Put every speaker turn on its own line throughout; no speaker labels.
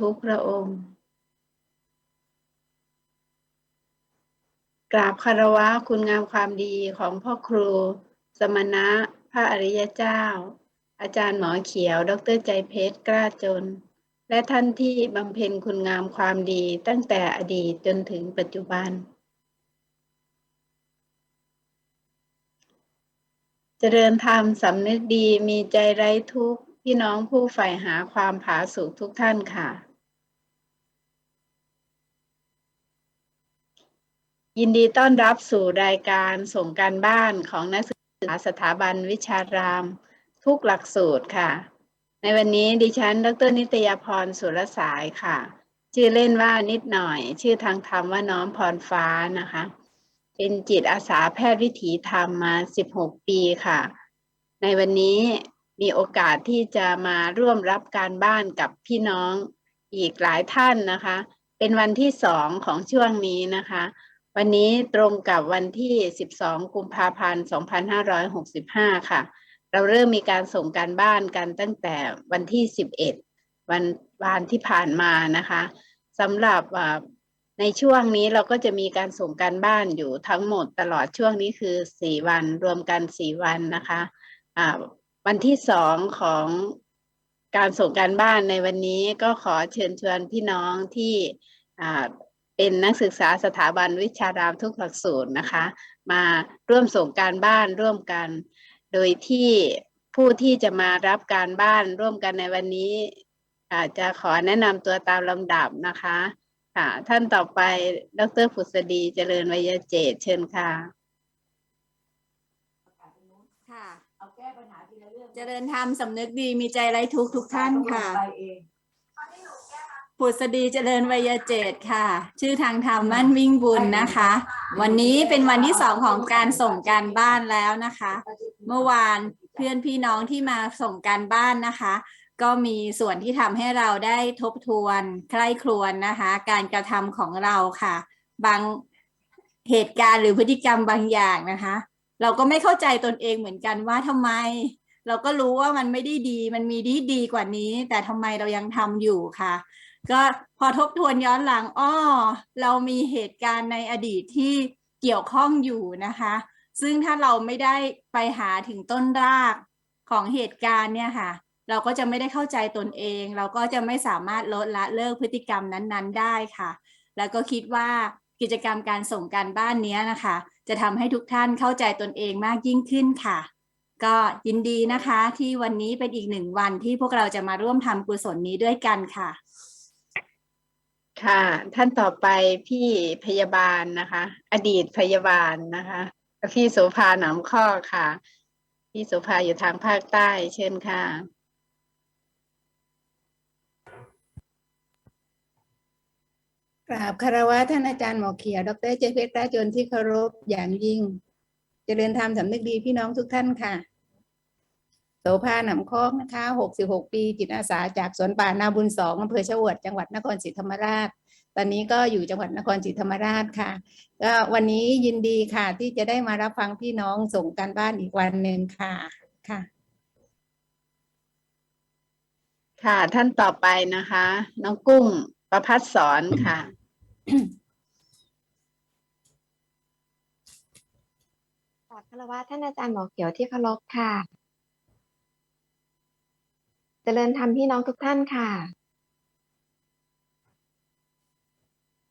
ทุกพระองค์ กราบคารวะคุณงามความดีของพ่อครู สมณะ พระอริยเจ้า อาจารย์หมอเขียว ดรใจเพชร กล้าจน และท่านที่บำเพ็ญคุณงามความดีตั้งแต่อดีตจนถึงปัจจุบันเจริญธรรมสำนึกดีมีใจไร้ทุกข์พี่น้องผู้ใฝ่หาความผาสุกทุกท่านค่ะ ยินดีต้อนรับสู่รายการส่งการบ้านของนักศึกษาสถาบันวิชาราม ทุกหลักสูตรค่ะ ในวันนี้ดิฉัน ดรนิตยาพรสุรสายค่ะ ชื่อเล่นว่านิดหน่อย ชื่อทางธรรมว่าน้อมพรฟ้านะคะ เป็นจิตอาสาแพทย์วิถีธรรมมา 16 ปีค่ะ ในวันนี้มีโอกาสที่จะมาร่วมรับการบ้านกับพี่น้องอีกหลายท่านนะคะ เป็นวันที่สองของช่วงนี้นะคะ วันนี้ตรงกับวันที่ 12 กุมภาพันธ์ 2565 ค่ะ เราเริ่มมีการส่งการบ้านกันตั้งแต่วันที่ 11 วันวานที่ผ่านมานะคะสำหรับในช่วงนี้เราก็จะมีการส่งการบ้านอยู่ทั้งหมดตลอดช่วงนี้คือ 4 วันรวมกัน 4 วันนะคะอ่าวันที่สองของการส่งการบ้านในวันนี้ก็ขอเชิญชวนพี่น้องที่ เป็นนักศึกษาสถาบันวิชารามทุกหลักสูตรนะคะ มาร่วมส่งการบ้านร่วมกัน โดยที่ผู้ที่จะมารับการบ้านร่วมกันในวันนี้อาจจะขอแนะนำตัวตามลำดับนะคะค่ะท่านต่อไปดรผุษดีเจริญวิยเจตเชิญค่ะ
ค่ะ
เอาแก้ปัญหาทีละเรื่อง
เจริญธรรมสำนึกดีมีใจไร้ทุกทุกท่านค่ะ
ไปเอง
ผุษดีเจริญวัยเจตค่ะ ชื่อทางธรรมมั่นวิ่งบุญนะคะ วันนี้เป็นวันที่สองของการส่งการบ้านแล้วนะคะ เมื่อวานเพื่อนพี่น้องที่มาส่งการบ้านนะคะ ก็มีส่วนที่ทำให้เราได้ทบทวนใคร่ครวญนะคะ การกระทำของเราค่ะ บางเหตุการณ์หรือพฤติกรรมบางอย่างนะคะ เราก็ไม่เข้าใจตนเองเหมือนกันว่าทำไม เราก็รู้ว่ามันไม่ได้ดี มันมีดีดีกว่านี้ แต่ทำไมเรายังทำอยู่ค่ะ ก็พอทบทวนย้อนหลังอ้อเรามีเหตุการณ์ในอดีตที่เกี่ยวข้องอยู่นะคะ ซึ่งถ้าเราไม่ได้ไปหาถึงต้นรากของเหตุการณ์เนี่ยค่ะ เราก็จะไม่ได้เข้าใจตนเอง เราก็จะไม่สามารถลดละเลิกพฤติกรรมนั้นๆ ได้ค่ะ แล้วก็คิดว่ากิจกรรมการส่งการบ้านนี้นะคะ จะทำให้ทุกท่านเข้าใจตนเองมากยิ่งขึ้นค่ะ ก็ยินดีนะคะที่วันนี้เป็นอีกหนึ่งวันที่พวกเราจะมาร่วมทำกุศลนี้ด้วยกันค่ะ
ค่ะ ท่านต่อไปพี่พยาบาลนะคะ อดีตพยาบาลนะคะพี่โสภาหนามข้อค่ะ พี่โสภาอยู่ทางภาคใต้เช่นค่ะ
กราบคารวะท่านอาจารย์หมอเขียว ดรเจเพชรกล้าจนที่เคารพอย่างยิ่งเจริญธรรมสำนึกดีพี่น้องทุกท่านค่ะ โสภาหนำคอกนะคะ 66 ปี จิตอาสาจากสวนป่านาบุญสองอำเภอชะอวดจังหวัดนครศรีธรรมราช ตอนนี้ก็อยู่จังหวัดนครศรีธรรมราชค่ะ ก็วันนี้ยินดีค่ะที่จะได้มารับฟังพี่น้องส่งการบ้านอีกวันหนึ่งค่ะค่ะ
ค่ะท่านต่อไปนะคะ น้องกุ้งประพัฒสอนค่ะ
กราบคารวะท่านอาจารย์หมอเขียวที่เคารพค่ะ เจริญธรรมพี่น้องทุกท่านค่ะ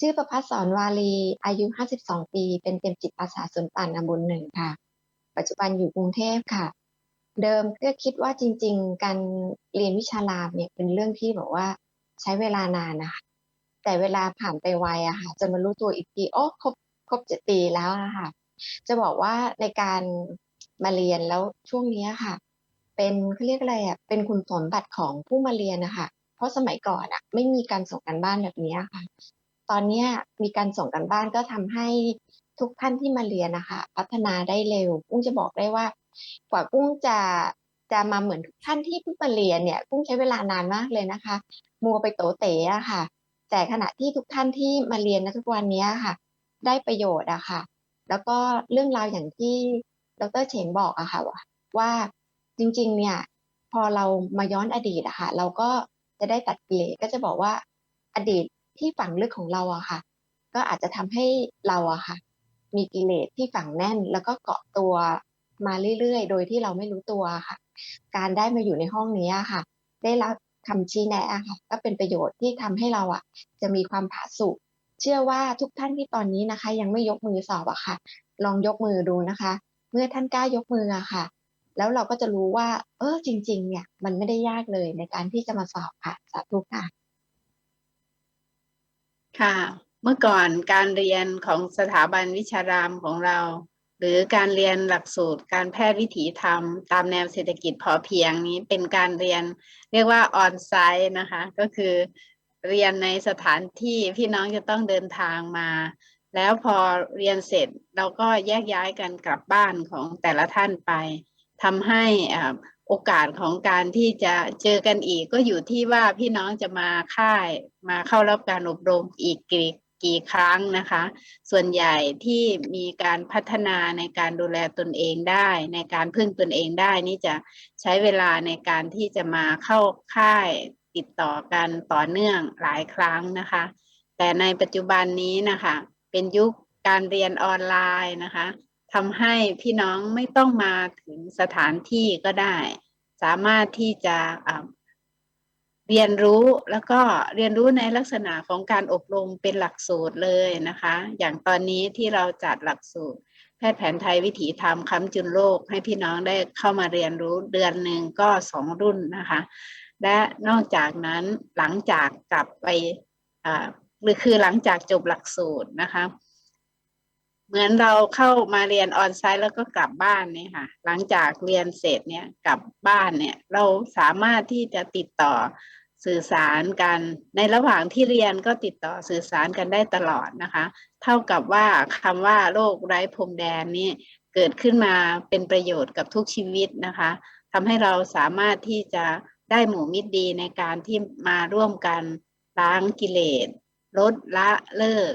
ชื่อประพัฒสอนวาลี อายุ 52 ปี เป็นเต็มจิตอาสาสวนป่านนาบุญหนึ่งค่ะ ปัจจุบันอยู่กรุงเทพค่ะ เดิมก็คิดว่าจริง ๆ การเรียนวิชารามเนี่ยเป็นเรื่องที่แบบว่าใช้เวลานานนะคะ แต่เวลาผ่านไปไวอะค่ะจนมารู้ตัวอีกทีโอ้ครบครบเจ็ดปีแล้วอะค่ะจะบอกว่าในการมาเรียนแล้วช่วงนี้ค่ะ เป็นเขาเรียกอะไรอะเป็นคุณสมบัติของผู้มาเรียนนะคะเพราะสมัยก่อนอะไม่มีการส่งกันบ้านแบบนี้ค่ะ ตอนนี้มีการส่งกันบ้านก็ทำให้ทุกท่านที่มาเรียนนะคะ พัฒนาได้เร็วกุ้งจะบอกได้ว่ากว่ากุ้งจะจะมาเหมือนทุกท่านที่เพิ่งมาเรียนเนี่ยกุ้งใช้เวลานานมากเลยนะคะ มัวไปโตเต๋อะค่ะ แต่ขณะที่ทุกท่านที่มาเรียนณทุกวันนี้ค่ะ ได้ประโยชน์อะค่ะ แล้วก็เรื่องราวอย่างที่ดรเฉงบอกอะค่ะว่าว่า จริงๆ เนี่ย พอเรามาย้อนอดีตอะค่ะ เราก็จะได้ตัดกิเลสก็จะบอกว่าอดีตที่ฝังลึกของเราอะค่ะ ก็อาจจะทำให้เราอะค่ะ มีกิเลสที่ฝังแน่น แล้วก็เกาะตัวมาเรื่อยๆ โดยที่เราไม่รู้ตัวค่ะ การได้มาอยู่ในห้องนี้ค่ะ ได้รับคำชี้แนะค่ะ ก็เป็นประโยชน์ที่ทำให้เราอะจะมีความผาสุกเชื่อว่าทุกท่านที่ตอนนี้นะคะ ยังไม่ยกมือสอบอะค่ะ ลองยกมือดูนะคะ เมื่อท่านกล้ายกมืออะค่ะ แล้วเราก็จะรู้ว่า เออจริง ๆ เนี่ย มันไม่ได้ยากเลยในการที่จะมาสอบค่ะสาธุค่ะ
ค่ะ เมื่อก่อนการเรียนของสถาบันวิชารามของเรา หรือการเรียนหลักสูตร การแพทย์วิถีธรรม ตามแนวเศรษฐกิจพอเพียงนี้เป็นการเรียน เรียกว่าออนไซต์นะคะ ก็คือเรียนในสถานที่พี่น้องจะต้องเดินทางมา แล้วพอเรียนเสร็จเราก็แยกย้ายกันกลับบ้านของแต่ละท่านไป ทำให้อ่าโอกาสของการที่จะเจอกันอีก ก็อยู่ที่ว่าพี่น้องจะมาค่ายมาเข้ารับการอบรมอีกกี่กี่ครั้งนะคะ ส่วนใหญ่ที่มีการพัฒนาในการดูแลตนเองได้ ในการพึ่งตนเองได้นี่จะใช้เวลาในการที่จะมาเข้าค่ายติดต่อกันต่อเนื่องหลายครั้งนะคะ แต่ในปัจจุบันนี้นะคะ เป็นยุคการเรียนออนไลน์นะคะ ทำให้พี่น้องไม่ต้องมาถึงสถานที่ก็ได้ สามารถที่จะเรียนรู้แล้วก็เรียนรู้ในลักษณะของการอบรมเป็นหลักสูตรเลยนะคะ อย่างตอนนี้ที่เราจัดหลักสูตร แพทย์แผนไทยวิถีธรรมค้ำจุนโลก ให้พี่น้องได้เข้ามาเรียนรู้เดือนหนึ่งก็สองรุ่นนะคะ และนอกจากนั้นหลังจากกลับไปหรือคือหลังจากจบหลักสูตรนะคะ เหมือนเราเข้ามาเรียนออนไซต์แล้วก็กลับบ้านเนี่ยค่ะ หลังจากเรียนเสร็จเนี่ยกลับบ้านเนี่ย เราสามารถที่จะติดต่อสื่อสารกัน ในระหว่างที่เรียนก็ติดต่อสื่อสารกันได้ตลอดนะคะ เท่ากับว่าคำว่าโรคไร้พรมแดนนี่เกิดขึ้นมาเป็นประโยชน์กับทุกชีวิตนะคะทำให้เราสามารถที่จะได้หมู่มิตรดีในการที่มาร่วมกันล้างกิเลสลดละเลิก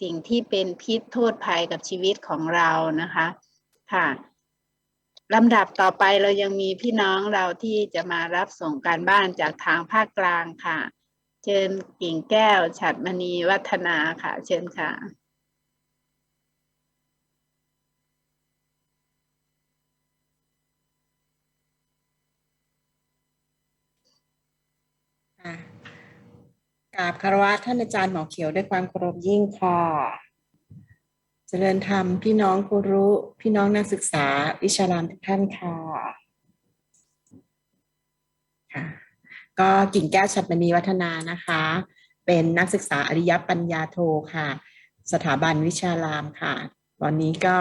สิ่งที่เป็นพิษโทษภัยกับชีวิตของเรานะคะค่ะลำดับต่อไปเรายังมีพี่น้องเราที่จะมารับส่งการบ้านจากทางภาคกลางค่ะ เชิญกิ่งแก้ว ฉัดมณีวัฒนาค่ะ เชิญค่ะ
ค่ะ ราบคารวะท่านอาจารย์หมอเขียวด้วยความเคารพยิ่งค่ะ เจริญธรรมพี่น้องครูรู้พี่น้องนักศึกษาวิชารามทุกท่านค่ะค่ะ ก็กิ่งแก้วชัดมณีวัฒนานะคะ เป็นนักศึกษาอริยปัญญาโทค่ะ สถาบันวิชารามค่ะ วันนี้ก็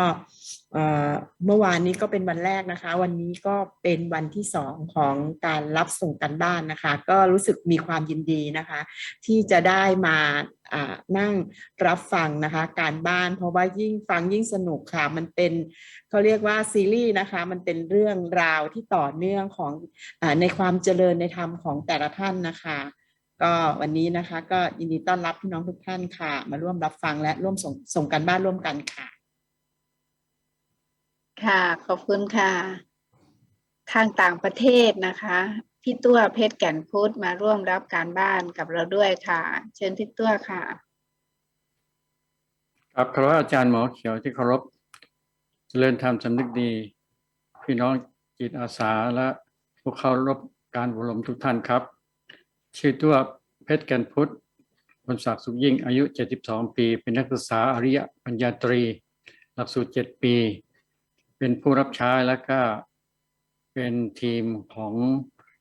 เมื่อวานนี้ก็เป็นวันแรกนะคะ วันนี้ก็เป็นวันที่สองของการรับส่งกันบ้านนะคะ ก็รู้สึกมีความยินดีนะคะ ที่จะได้มานั่งรับฟังนะคะ การบ้านเพราะว่ายิ่งฟังยิ่งสนุกค่ะ มันเป็นเขาเรียกว่าซีรีส์นะคะ มันเป็นเรื่องราวที่ต่อเนื่องของอในความเจริญในธรรมของแต่ละท่านนะคะ ก็วันนี้นะคะ ก็ยินดีต้อนรับพี่น้องทุกท่านค่ะ มาร่วมรับฟังและร่วมส่งส่งการบ้านร่วมกันค่ะ
ค่ะขอบคุณค่ะ ทางต่างประเทศนะคะ พี่ตัวเพชรแก่นพุทธมาร่วมรับการบ้านกับเราด้วยค่ะ เชิญพี่ตัวค่ะ
ครับคารวะอาจารย์หมอเขียวที่เคารพเจริญธรรมสำนึกดี พี่น้องจิตอาสาและผู้เข้ารบการอบรมทุกท่านครับ ชื่อตัวเพชรแก่นพุทธบนศักดิ์สุขยิ่งอายุ 72 ปี เป็นนักศึกษาอริยปัญญาตรี หลักสูตร 7 ปี เป็นผู้รับใช้แล้วก็เป็นทีมของ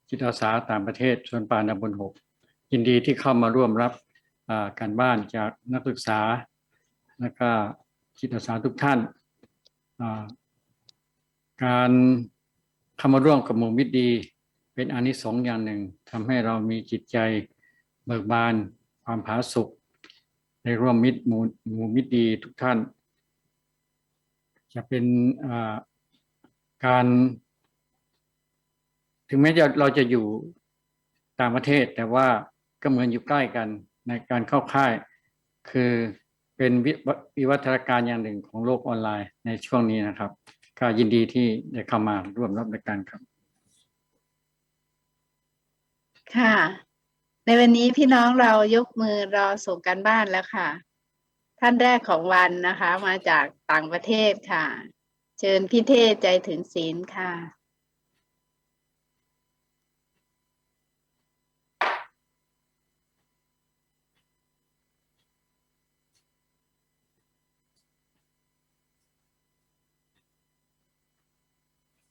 จิตอาสาต่างประเทศชนปานาบุญหกยินดีที่เข้ามาร่วมรับการบ้านจากนักศึกษา และก็จิตอาสาทุกท่าน การเข้ามาร่วมกับหมู่มิตรดี เป็นอนิสงส์อย่างหนึ่งทำให้เรามีจิตใจเบิกบานความผาสุกในร่วมมิตรหมู่หมู่มิตรดีทุกท่าน จะเป็นการ ถึงแม้จะเราจะอยู่ต่างประเทศ แต่ว่าก็เหมือนอยู่ใกล้กันในการเข้าค่าย คือเป็นวิวิวัฒนาการอย่างหนึ่งของโลกออนไลน์ในช่วงนี้นะครับก็ยินดีที่ได้เข้ามาร่วมรับในการครับ
ค่ะ ในวันนี้พี่น้องเรายกมือรอส่งกันบ้านแล้วค่ะ ท่านแรกของวันนะคะ มาจากต่างประเทศค่ะ เชิญพี่เทศใจถึงศีลค่ะ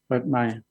เปิดไมค์